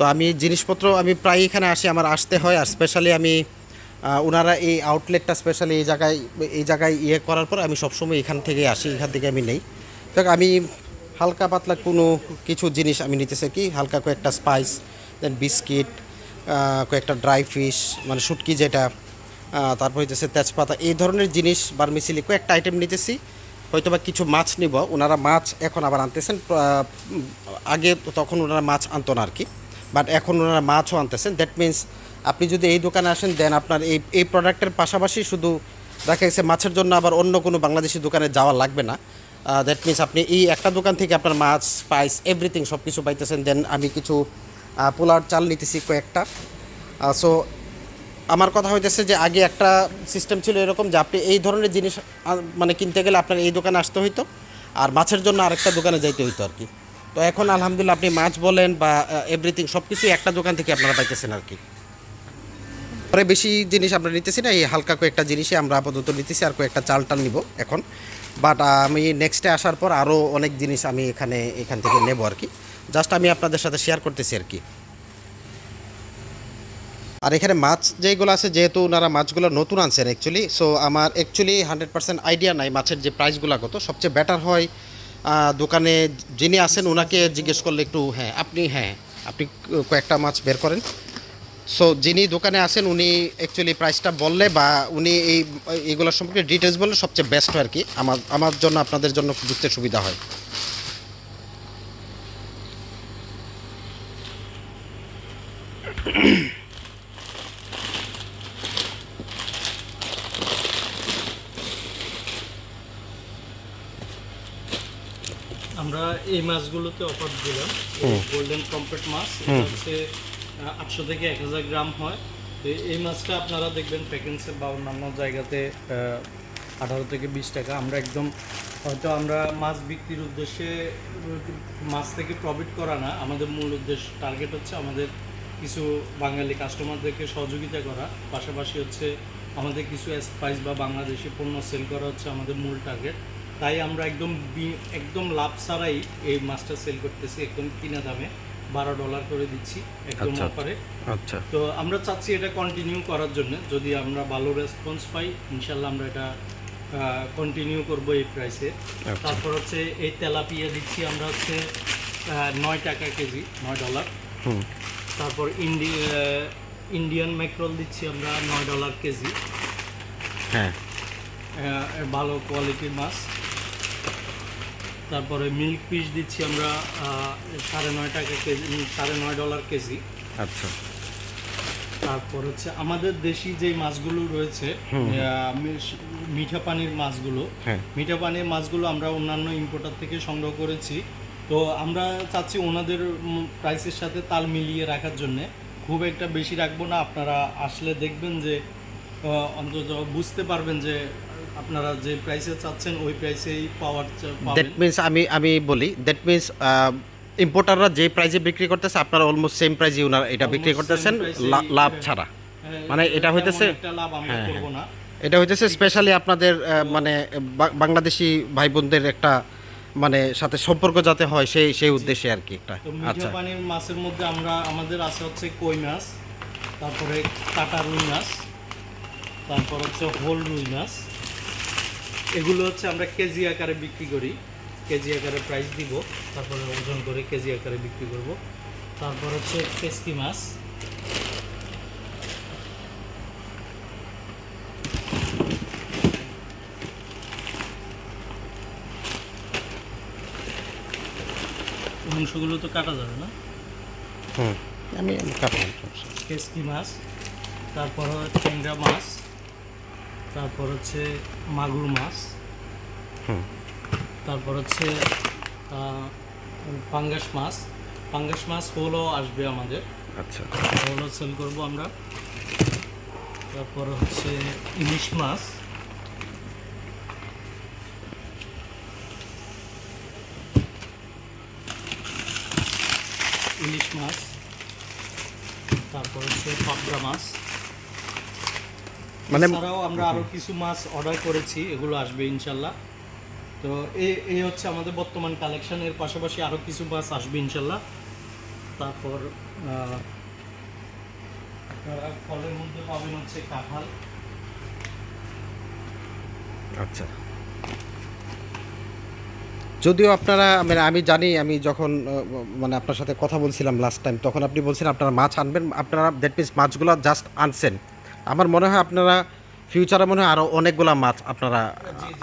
তো আমি জিনিসপত্র আমি প্রায় এখানে আসি, আমার আসতে হয় আর স্পেশালি আমি ওনারা এই আউটলেটটা স্পেশালি এই জায়গায় এই জায়গায় ইয়ে করার পর আমি সবসময় এখান থেকে আসি, এখান থেকে আমি নেই। দেখ আমি হালকা পাতলা কোনো কিছু জিনিস আমি নিতেছি কি, হালকা কয়েকটা স্পাইস দেন বিস্কিট কয়েকটা ড্রাই ফিশ মানে শুটকি যেটা তারপর হইতেছে তেজপাতা, এই ধরনের জিনিস বার্মিসিলি কয়েকটা আইটেম নিতেছি। হয়তো বা কিছু মাছ নিব ওনারা মাছ এখন আবার আনতেছেন আগে তখন ওনারা মাছ আনতো না আর কি। বাট এখন ওনারা মাছও আনতেছেন। দ্যাট মিন্স আপনি যদি এই দোকানে আসেন দেন আপনার এই এই প্রোডাক্টের পাশাপাশি শুধু দেখা গেছে মাছের জন্য আবার অন্য কোনো বাংলাদেশি দোকানে যাওয়া লাগবে না। দ্যাট মিন্স আপনি এই একটা দোকান থেকে আপনার মাছ স্পাইস এভরিথিং সব কিছু পাইতেছেন। দেন আমি কিছু পোলার চাল নিতেছি কয়েকটা। সো আমার কথা হইতেছে যে আগে একটা সিস্টেম ছিল এরকম যে আপনি এই ধরনের জিনিস মানে কিনতে গেলে আপনার এই দোকানে আসতে হইতো। আর মাছের জন্য আরেকটা দোকানে যাইতে হইতো আর কি। তো এখন আলহামদুলিল্লাহ আপনি মাছ বলেন বা এভরিথিং সব কিছুই একটা দোকান থেকে আপনারা পাইতেছেন আর কি। পরে বেশি জিনিস আমরা নিতেছি না, এই হালকা কয়েকটা জিনিসই আমরা আপাতত নিতেছি, আর কয়েকটা চাল টাল নিব এখন। বাট আমি নেক্সটে আসার পর আরও অনেক জিনিস আমি এখানে, এখান থেকে নেব আর কি। জাস্ট আমি আপনাদের সাথে শেয়ার করতেছি আর কি। আর এখানে মাছ যেগুলো আছে, যেহেতু ওনারা মাছগুলো নতুন আনছেন অ্যাকচুয়ালি সো আমার অ্যাকচুয়ালি হান্ড্রেড পার্সেন্ট আইডিয়া নাই মাছের যে প্রাইসগুলো কত, সবচেয়ে বেটার হয় দোকানে যিনি আছেন ওনাকে জিজ্ঞেস করলে একটু হ্যাঁ আপনি হ্যাঁ আপনি কয়েকটা মাছ বের করেন। সো যিনি দোকানে আসেন উনি অ্যাকচুয়ালি প্রাইসটা বললে বা উনি এই, এইগুলোর সম্পর্কে ডিটেলস বললে সবচেয়ে বেস্ট আর কি। আমার আমার জন্য, আপনাদের জন্য বুঝতে সুবিধা হয় আমরা এই মাছগুলোতে অফার দিলাম। গোল্ডেন কম্পেট মাছ হচ্ছে আটশো থেকে এক হাজার গ্রাম হয়। এই মাছটা আপনারা দেখবেন প্যাকেন্সে বা অন্যান্য জায়গাতে আঠারো থেকে বিশ টাকা। আমরা একদম হয়তো আমরা মাছ বিক্রির উদ্দেশ্যে মাছ থেকে প্রফিট করা না। আমাদের মূল উদ্দেশ্য টার্গেট হচ্ছে আমাদের কিছু বাঙালি কাস্টমারদেরকে সহযোগিতা করা। পাশাপাশি হচ্ছে আমাদের কিছু স্পাইস বা বাংলাদেশি পণ্য সেল করা হচ্ছে আমাদের মূল টার্গেট তাই আমরা একদম একদম লাভ ছাড়াই এই মাছটা সেল করতেছি একদম কিনা দামে। বারো ডলার করে দিচ্ছি একদম আচ্ছা। অফারে আচ্ছা। তো আমরা চাচ্ছি এটা কন্টিনিউ করার জন্য। যদি আমরা ভালো রেসপন্স পাই ইনশাল্লাহ আমরা এটা কন্টিনিউ করব এই প্রাইসে আচ্ছা। তারপর হচ্ছে এই তেলাপিয়া দিচ্ছি আমরা হচ্ছে নয় টাকা কেজি নয় ডলার তারপর ইন্ডি ইন্ডিয়ান ম্যাক্রোল দিচ্ছি আমরা নয় ডলার কেজি। হ্যাঁ। ভালো কোয়ালিটির মাছ। তারপরে মিল্ক পিস দিচ্ছি আমরা সাড়ে নয় টাকা কেজি সাড়ে নয় ডলার কেজি। আচ্ছা। তারপর হচ্ছে আমাদের দেশি যে মাছগুলো রয়েছে মিঠা পানির মাছগুলো হ্যাঁ। মিঠা পানির মাছগুলো আমরা অন্যান্য ইম্পোর্টার থেকে সংগ্রহ করেছি। তো আমরা চাচ্ছি ওনাদের প্রাইসের সাথে তাল মিলিয়ে রাখার জন্য। খুব একটা বেশি রাখব না আপনারা আসলে দেখবেন যে অন্তত বুঝতে পারবেন যে আপনারা যে প্রাইসে চাচ্ছেন ওই প্রাইসেই পাওয়ার দ্যাট মিন্স আমি আমি বলি দ্যাট মিন্স ইম্পোর্টাররা যে প্রাইজে বিক্রি করতেছে আপনারা অলমোস্ট সেম প্রাইজে ওনারা এটা বিক্রি করতেছেন লাভ হ্যাঁ। ছাড়া। হ্যাঁ, মানে এটা হইতেছে- একটা লাভ আমরা হ্যাঁ, না। এটা হইতেছে স্পেশালি আপনাদের মানে বাংলাদেশি ভাই বোনদের একটা মানে সাথে সম্পর্ক যাতে হয় সেই সেই উদ্দেশ্যে আর কি একটা। আচ্ছা। পানির মাছের মধ্যে আমরা আমাদের আছে হচ্ছে কই মাছ তারপরে কাটা রুই মাছ তারপর হচ্ছে হোল রুই মাছ। এগুলো হচ্ছে আমরা কেজি আকারে বিক্রি করি। কেজি আকারে প্রাইস দিব তারপরে ওজন করে কেজি আকারে বিক্রি করব। তারপর হচ্ছে পেস্কি মাছ। মাংসগুলো তো কাটা যাবে না? হুম। আমি কাটলাম নেই। কেসকি মাছ তারপর হচ্ছে ট্যাংরা মাছ। তারপর হচ্ছে মাগুর মাছ। তারপর হচ্ছে পাঙ্গাস মাছ। পাঙ্গাস মাছ হোলও আসবে আমাদের। আচ্ছা। হোলও সেল করব আমরা। তারপর হচ্ছে ইলিশ মাছ। ইলিশ মাছ। তারপর হচ্ছে পাবদা মাছ। মানে এছাড়াও আমরা আরও কিছু মাছ অর্ডার করেছি এগুলো আসবে ইনশাল্লাহ। তো এই এই হচ্ছে আমাদের বর্তমান কালেকশন এর পাশাপাশি আরও কিছু মাছ আসবে ইনশাল্লাহ। তারপর আপনারা ফলের মধ্যে পাবেন হচ্ছে কাঁঠাল। আচ্ছা। যদিও আপনারা মানে আমি জানি আমি যখন মানে আপনার সাথে কথা বলছিলাম লাস্ট টাইম তখন আপনি বলছিলেন আপনারা মাছ আনবেন আপনারা দ্যাট মিনস মাছগুলো জাস্ট আনছেন। আমার মনে হয় আপনারা ফিউচারে মনে হয় আরও অনেকগুলা মাছ আপনারা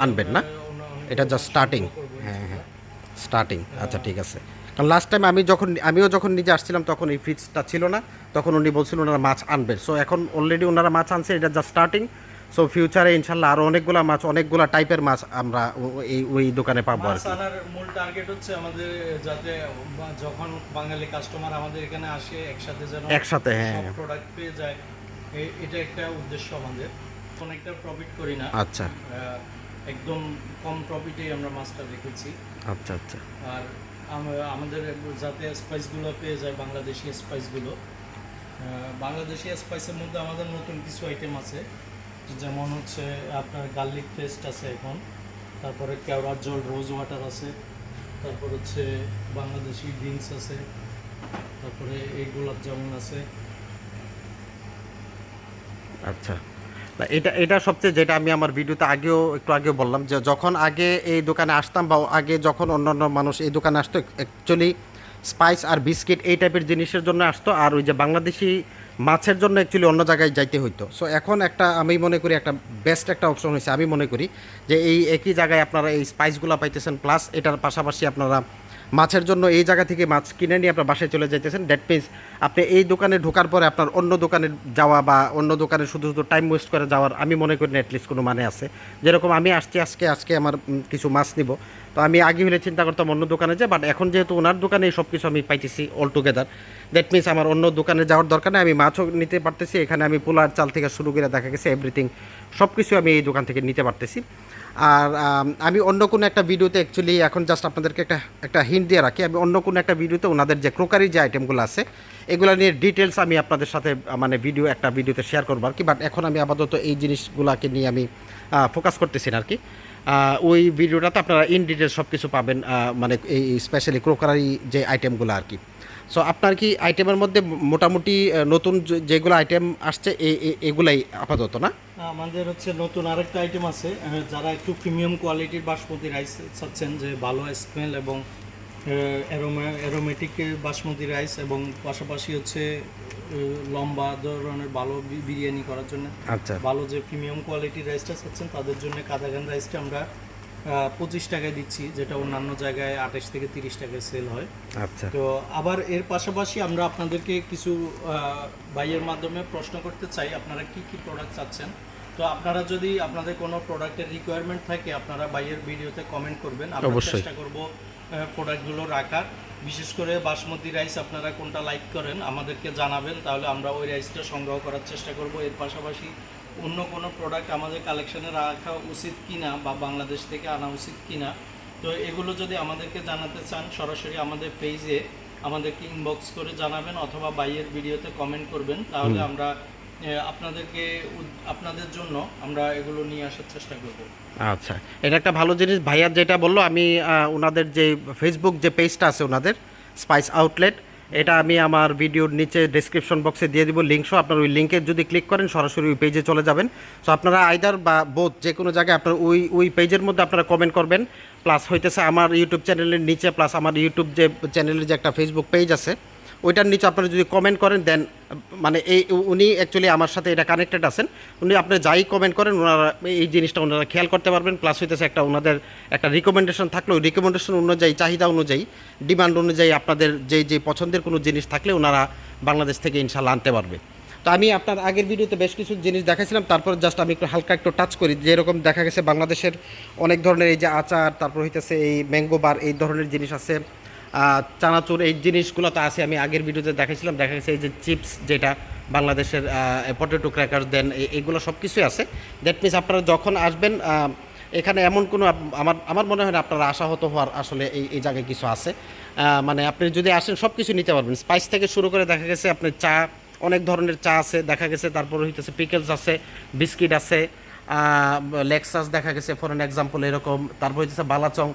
আনবেন না? এটা জাস্ট স্টার্টিং হ্যাঁ হ্যাঁ। স্টার্টিং আচ্ছা ঠিক আছে। কারণ লাস্ট টাইম আমি যখন আমিও যখন নিজে আসছিলাম তখন এই ফ্রিজটা ছিল না। তখন উনি বলছিলেন ওনারা মাছ আনবেন। সো এখন অলরেডি ওনারা মাছ আনছে এটা জাস্ট স্টার্টিং সো ফিউচারে ইনশাল্লাহ আরও অনেকগুলা মাছ অনেকগুলা টাইপের মাছ আমরা এই ওই দোকানে পাবো আর কি। মূল টার্গেট হচ্ছে আমাদের যাতে যখন বাঙালি কাস্টমার আমাদের এখানে আসে একসাথে যেন একসাথে, হ্যাঁ। প্রোডাক্ট পেয়ে যায়। এটা একটা উদ্দেশ্য আমাদের। কোনো একটা প্রফিট করি না। আচ্ছা। একদম কম প্রফিটে আমরা মাছটা রেখেছি আচ্ছা আচ্ছা। আর আম- আমাদের যাতে স্পাইসগুলো পেয়ে যায় বাংলাদেশি স্পাইসগুলো বাংলাদেশি স্পাইসের মধ্যে আমাদের নতুন কিছু আইটেম আছে। যেমন হচ্ছে আপনার গার্লিক পেস্ট আছে এখন। তারপরে কেওড়ার জল রোজ ওয়াটার আছে। তারপর হচ্ছে বাংলাদেশি ড্রিঙ্কস আছে। তারপরে এই গোলাপ জামুন আছে। আচ্ছা। এটা এটা সবচেয়ে যেটা আমি আমার ভিডিওতে আগেও, একটু আগেও বললাম যে যখন আগে এই দোকানে আসতাম বা আগে যখন অন্যান্য মানুষ এই দোকানে আসতো অ্যাকচুয়ালি স্পাইস আর বিস্কিট এই টাইপের জিনিসের জন্য আসতো আর ওই যে বাংলাদেশি মাছের জন্য অ্যাকচুয়ালি অন্য জায়গায় যাইতে হইতো। সো এখন একটা, আমি মনে করি একটা বেস্ট একটা অপশন হয়েছে আমি মনে করি যে এই একই জায়গায় আপনারা এই স্পাইসগুলো পাইতেছেন প্লাস এটার পাশাপাশি আপনারা মাছের জন্য এই জায়গা থেকে মাছ কিনে নিয়ে আপনার বাসায় চলে যাইতেছেন। ড্যাট মিনস আপনি এই দোকানে ঢোকার পরে আপনার অন্য দোকানে যাওয়া বা অন্য দোকানে শুধু শুধু টাইম ওয়েস্ট করে যাওয়ার আমি মনে করি না অ্যাটলিস্ট কোনো মানে আছে। যেরকম আমি আসছি, আজকে আজকে আমার কিছু মাছ নিব। তো আমি আগে হলে চিন্তা করতাম অন্য দোকানে যে বাট এখন যেহেতু ওনার দোকানে সব কিছু আমি পাইতেছি অল টুগেদার দ্যাট মিনস আমার অন্য দোকানে যাওয়ার দরকার নেই, আমি মাছও নিতে পারতেছি, এখানে আমি পোলার চাল থেকে শুরু করে দেখা গেছে এভরিথিং সব কিছু আমি এই দোকান থেকে নিতে পারতেছি। আর, আমি অন্য কোনো একটা ভিডিওতে অ্যাকচুয়ালি এখন জাস্ট আপনাদেরকে একটা একটা হিন্ট দিয়ে রাখি, আমি অন্য কোনো একটা ভিডিওতে ওনাদের যে ক্রোকারি যে আইটেমগুলো আছে, এগুলো নিয়ে ডিটেলস আমি আপনাদের সাথে মানে ভিডিও একটা ভিডিওতে শেয়ার করব আর কি বাট এখন আমি আপাতত এই জিনিসগুলোকে নিয়ে আমি ফোকাস করতেছি না আর কি। ওই ভিডিওটাতে আপনারা ইন ডিটেলস সব কিছু পাবেন মানে এই স্পেশালি ক্রোকারি যে আইটেমগুলো আর কি। সো আপনার কি আইটেমের মধ্যে মোটামুটি নতুন যেগুলো আইটেম আসছে এগুলাই আপাতত না? আমাদের হচ্ছে নতুন আরেকটা আইটেম আছে যারা একটু প্রিমিয়াম কোয়ালিটির বাসমতি রাইস চাচ্ছেন, যে ভালো স্মেল এবং অ্যারোমেটিক বাসমতি রাইস এবং পাশাপাশি হচ্ছে লম্বা ধরনের ভালো বিরিয়ানি করার জন্য। আচ্ছা। ভালো যে প্রিমিয়াম কোয়ালিটির রাইসটা চাচ্ছেন তাদের জন্য কাদাগান রাইসটা আমরা পঁচিশ টাকায় দিচ্ছি যেটা অন্যান্য জায়গায় আঠাশ থেকে তিরিশ টাকায় সেল হয়। আচ্ছা। তো আবার এর পাশাপাশি আমরা আপনাদেরকে কিছু বাইয়ের মাধ্যমে প্রশ্ন করতে চাই আপনারা কি কি প্রোডাক্ট চাচ্ছেন? তো আপনারা যদি আপনাদের কোনো প্রোডাক্টের রিকোয়ারমেন্ট থাকে আপনারা বাইয়ের ভিডিওতে কমেন্ট করবেন। আমরা। চেষ্টা করব প্রোডাক্টগুলো রাখার। বিশেষ করে বাসমতি রাইস আপনারা কোনটা লাইক করেন আমাদেরকে জানাবেন তাহলে আমরা ওই রাইসটা সংগ্রহ করার চেষ্টা করব। এর পাশাপাশি অন্য কোনো প্রোডাক্ট আমাদের কালেকশনে রাখা উচিত কিনা বা বাংলাদেশ থেকে আনা উচিত কিনা তো এগুলো যদি আমাদেরকে জানাতে চান সরাসরি আমাদের পেজে আমাদেরকে ইনবক্স করে জানাবেন অথবা বাইয়ের ভিডিওতে কমেন্ট করবেন তাহলে আমরা আপনাদেরকে আপনাদের জন্য আমরা এগুলো নিয়ে আসার চেষ্টা করব। আচ্ছা এটা একটা ভালো জিনিস। ভাইয়ার যেটা বলল, আমি ওনাদের যে ফেসবুক যে পেজটা আছে ওনাদের স্পাইস আউটলেট এটা আমি আমার ভিডিওর নিচে ডেসক্রিপশন বক্সে দিয়ে দিব। লিঙ্ক সহ আপনার ওই লিঙ্কে যদি ক্লিক করেন, সরাসরি ওই পেজে চলে যাবেন। সো আপনারা আইদার বা বোধ যে কোনো জায়গায় আপনার ওই ওই পেজের মধ্যে আপনারা কমেন্ট করবেন। প্লাস হইতেছে আমার ইউটিউব চ্যানেলের নিচে প্লাস আমার ইউটিউব যে চ্যানেলের যে একটা ফেসবুক পেজ আছে ওইটার নিচে আপনারা যদি কমেন্ট করেন দেন মানে এই উনি অ্যাকচুয়ালি আমার সাথে এটা কানেক্টেড আছেন। উনি আপনি যাই কমেন্ট করেন ওনারা এই জিনিসটা ওনারা খেয়াল করতে পারবেন। প্লাস হইতেছে একটা ওনাদের একটা রিকমেন্ডেশন থাকলে, ওই রিকমেন্ডেশন অনুযায়ী, চাহিদা অনুযায়ী ডিমান্ড অনুযায়ী আপনাদের যে যে পছন্দের কোনো জিনিস থাকলে ওনারা বাংলাদেশ থেকে ইনশাল্লাহ আনতে পারবে। তো আমি আপনার আগের ভিডিওতে বেশ কিছু জিনিস দেখাইছিলাম, তারপর জাস্ট আমি একটু হালকা একটু টাচ করি। যেরকম দেখা গেছে, বাংলাদেশের অনেক ধরনের এই যে আচার, তারপর হইতেছে এই ম্যাঙ্গো বার এই ধরনের জিনিস আছে। চানাচুর এই জিনিসগুলো তো আছে, আমি আগের ভিডিওতে দেখাইছিলাম, দেখা গেছে এই যে চিপস যেটা বাংলাদেশের পটেটো ক্র্যাকার দেন এগুলো সব কিছুই আছে। দ্যাট মিনস আপনারা যখন আসবেন এখানে এমন কোনো আমার আমার মনে হয় না আপনারা আশাহত হওয়ার আসলে এই এই জায়গায় কিছু আছে। মানে আপনি যদি আসেন সব কিছু নিতে পারবেন। স্পাইস থেকে শুরু করে দেখা গেছে আপনার চা, অনেক ধরনের চা আছে, দেখা গেছে তারপর হইতেছে পিকেলস আছে বিস্কিট আছে লেক্সাস দেখা গেছে ফর এন এক্সাম্পল এরকম, তারপর হইতেছে বালাচং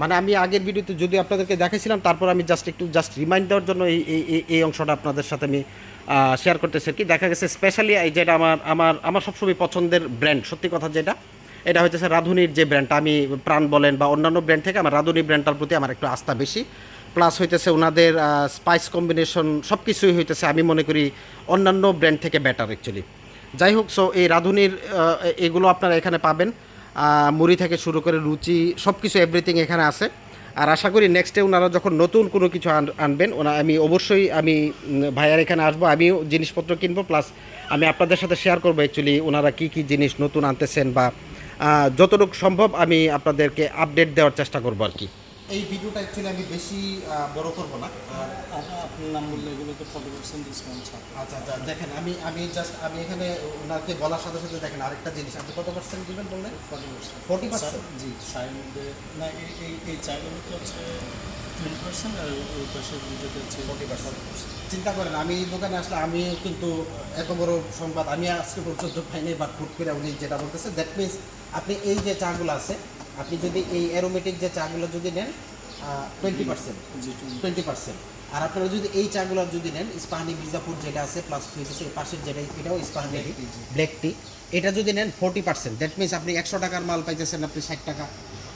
মানে আমি আগের ভিডিওতে যদি আপনাদেরকে দেখাইছিলাম, তারপর আমি জাস্ট একটু জাস্ট রিমাইন্ড দেওয়ার জন্য এই এই, এই- অংশটা আপনাদের সাথে আমি শেয়ার করতেছি কি। দেখা গেছে স্পেশালি এই যেটা আমার আমার আমার সবসময় পছন্দের ব্র্যান্ড সত্যি কথা যেটা, এটা হচ্ছে রাধুনির যে ব্র্যান্ডটা আমি প্রাণ বলেন বা অন্যান্য ব্র্যান্ড থেকে আমার রাধুনি ব্র্যান্ডটার প্রতি আমার একটু আস্থা বেশি। প্লাস হইতেছে ওনাদের স্পাইস কম্বিনেশন সব কিছুই হইতেছে আমি মনে করি অন্যান্য ব্র্যান্ড থেকে বেটার অ্যাকচুয়ালি যাই হোক সো এই রাধুনির এগুলো আপনারা এখানে পাবেন। মুড়ি থেকে শুরু করে রুচি সব কিছু এভরিথিং এখানে আছে। আর আশা করি নেক্সটে ওনারা যখন নতুন কোনো কিছু আন- আনবেন, ওনা আমি অবশ্যই আমি ভাইয়ার এখানে আসব, আমিও জিনিসপত্র কিনবো প্লাস আমি আপনাদের সাথে শেয়ার করব অ্যাকচুয়ালি ওনারা কী কী জিনিস নতুন আনতেছেন বা যতটুকু সম্ভব আমি আপনাদেরকে আপডেট দেওয়ার চেষ্টা করব আর কি। এই ভিডিওটা অ্যাকচুয়ালি আমি বেশি বড় করব না। আর আপ- আপনার নাম বললে এগুলো তো ফর্টি পার্সেন্ট ডিসকাউন্ট আচ্ছা আচ্ছা দেখেন আমি আমি জাস্ট আমি এখানে ওনাকে বলার সাথে সাথে দেখেন আরেকটা জিনিস আপনি কত পার্সেন্ট দিবেন বললেন? ফর্টি পার্সেন্ট ফোর্টি পার্সেন্ট জি চায়ের মধ্যে না এই এই এই চাগুলোতে হচ্ছে টোয়েন্টি পার্সেন্ট আর ওই পাশে দুটোতে হচ্ছে ফোর্টি পার্সেন্ট চিন্তা করেন আমি এই দোকানে আসলে আমি কিন্তু এত বড় সংবাদ আমি আজকে পর্যন্ত পাইনি বা ফুট করে উনি যেটা বলতেছে দ্যাট মিনস আপনি এই যে চাগুলো আছে আপনি যদি এই অ্যারোমেটিক যে চাগুলো যদি নেন টোয়েন্টি পার্সেন্ট টোয়েন্টি পার্সেন্ট আর আপনারা যদি এই চাগুলো যদি নেন ইস্পাহানি মির্জাপুর যেটা আছে প্লাস সুইচ এই পাশের যেটা এটাও ইস্পাহানি ব্ল্যাক টি এটা যদি নেন ফোর্টি পার্সেন্ট দ্যাট মিনস আপনি একশো টাকার মাল পাইতেছেন আপনি ষাট টাকা।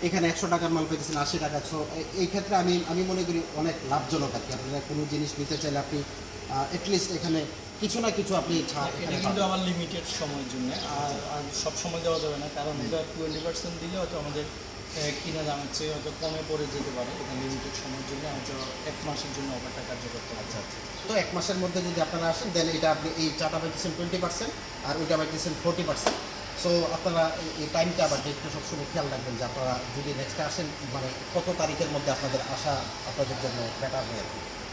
এখানে একশো টাকার মাল পাইতেছেন আশি টাকা। সো এই ক্ষেত্রে আমি আমি মনে করি অনেক লাভজনক আর কি। আপনারা কোনো জিনিস নিতে চাইলে আপনি অ্যাটলিস্ট এখানে কিছু না কিছু আপনি ছাড় এটা কিন্তু আমার লিমিটেড সময়ের জন্য। আর আর সব সময় দেওয়া যাবে না কারণ এটা টোয়েন্টি পার্সেন্ট দিলে হয়তো আমাদের কিনা দামের চেয়ে হয়তো কমে পড়ে যেতে পারে। এটা লিমিটেড সময়ের জন্য হয়তো এক মাসের জন্য অফারটা কার্যকর করতে আচ্ছা আচ্ছা। তো এক মাসের মধ্যে যদি আপনারা আসেন দেন এটা আপনি এই চাটা পাইতেছেন টোয়েন্টি পার্সেন্ট আর ওইটা পাইতেছেন ফোর্টি পার্সেন্ট সো আপনারা এই- টাইমটা আবার ডেটটা সবসময় খেয়াল রাখবেন যে আপনারা যদি নেক্সট আসেন মানে কত তারিখের মধ্যে আপনাদের আসা আপনাদের জন্য বেটার হয়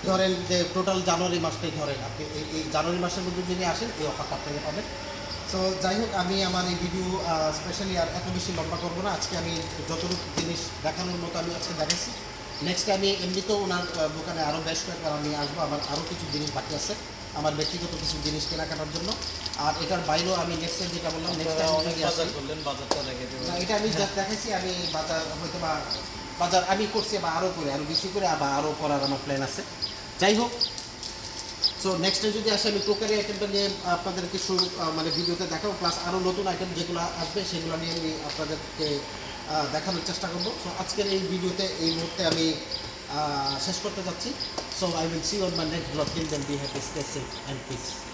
ধরেন যে টোটাল জানুয়ারি মাসটাই ধরেন, আপনি এই জানুয়ারি মাসের মধ্যে যদি আসেন, এই অফারটা আপনারা পাবেন। সো যাই হোক, আমি আমার এই ভিডিও স্পেশালি আর এত বেশি লম্বা করব না। আজকে আমি যতটুকু জিনিস দেখানোর মতো আমি আজকে দেখাচ্ছি নেক্সট আমি এমনিতেও ওনার দোকানে আরও বেশ কয়েকবার আমি আসব, আমার আরও কিছু জিনিস বাকি আছে। আমার ব্যক্তিগত কিছু জিনিস কেনাকাটার জন্য। আর এটার বাইরেও আমি নেক্সট যেটা বললাম নেক্সট অনেক টাইম বাজার করলেন বাজারটা না, এটা আমি জাস্ট দেখাইছি আমি বাজার হয়তো বা বাজার আমি করছি বা আরও করে আরও বেশি করে আবার আরও করার আমার প্ল্যান আছে। যাই হোক সো নেক্সটে যদি আসে আমি ক্রোকারি আইটেমটা নিয়ে আপনাদের কিছু মানে ভিডিওতে দেখাবো প্লাস আরও নতুন আইটেম যেগুলো আসবে সেগুলো নিয়ে আমি আপনাদেরকে দেখানোর চেষ্টা করব। সো আজকের এই ভিডিওতে এই মুহূর্তে আমি শেষ করতে যাচ্ছি। So I will see on my next vlog. Till then, be happy, stay safe, and peace.